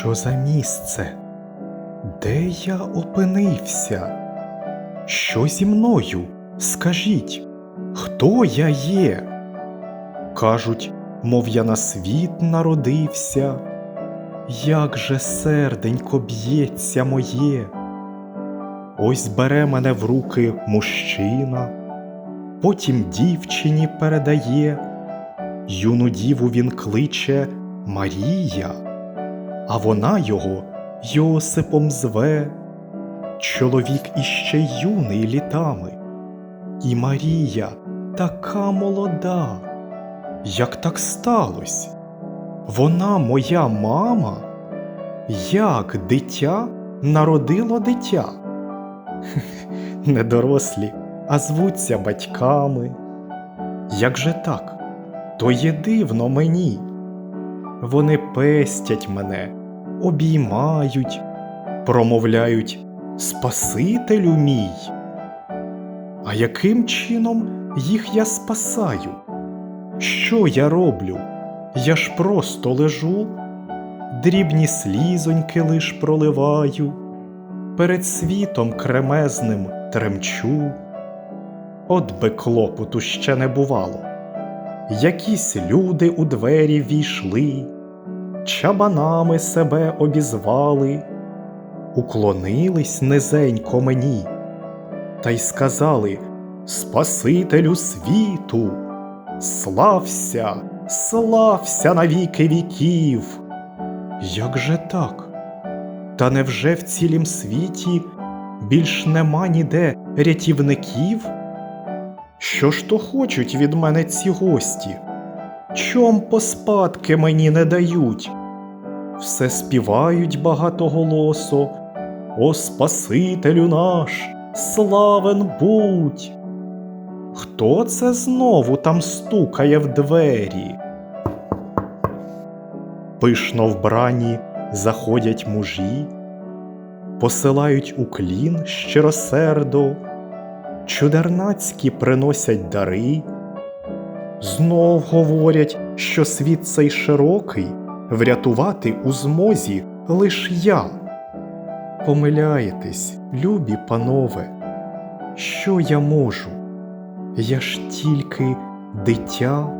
Що за місце? Де я опинився? Що зі мною? Скажіть, хто я є? Кажуть, мов я на світ народився. Як же серденько б'ється моє. Ось бере мене в руки мужчина, потім дівчині передає, юну діву він кличе Марія, а вона його Йосипом зве, чоловік іще юний літами, і Марія така молода. Як так сталось? Вона моя мама? Як дитя народило дитя? Не дорослі, а звуться батьками. Як же так? То є дивно мені. Вони пестять мене, обіймають, промовляють Спасителю мій. А яким чином їх я спасаю? Що я роблю? Я ж просто лежу, дрібні слізоньки лиш проливаю, перед світом кремезним тремчу. От би клопоту ще не бувало. Якісь люди у двері війшли, чабанами себе обізвали, уклонились низенько мені, та й сказали Спасителю світу, слався, слався на віки віків. Як же так? Та невже в цілім світі більш нема ніде рятівників? Що ж то хочуть від мене ці гості? Чом поспадки мені не дають? Все співають багатоголосо, О Спасителю наш, славен будь! Хто це знову там стукає в двері? Пишно вбрані заходять мужі, посилають уклін щиросердо, чудернацькі приносять дари, знов говорять, що світ цей широкий, врятувати у змозі лиш я. Помиляєтесь, любі панове, що я можу? Я ж тільки дитя.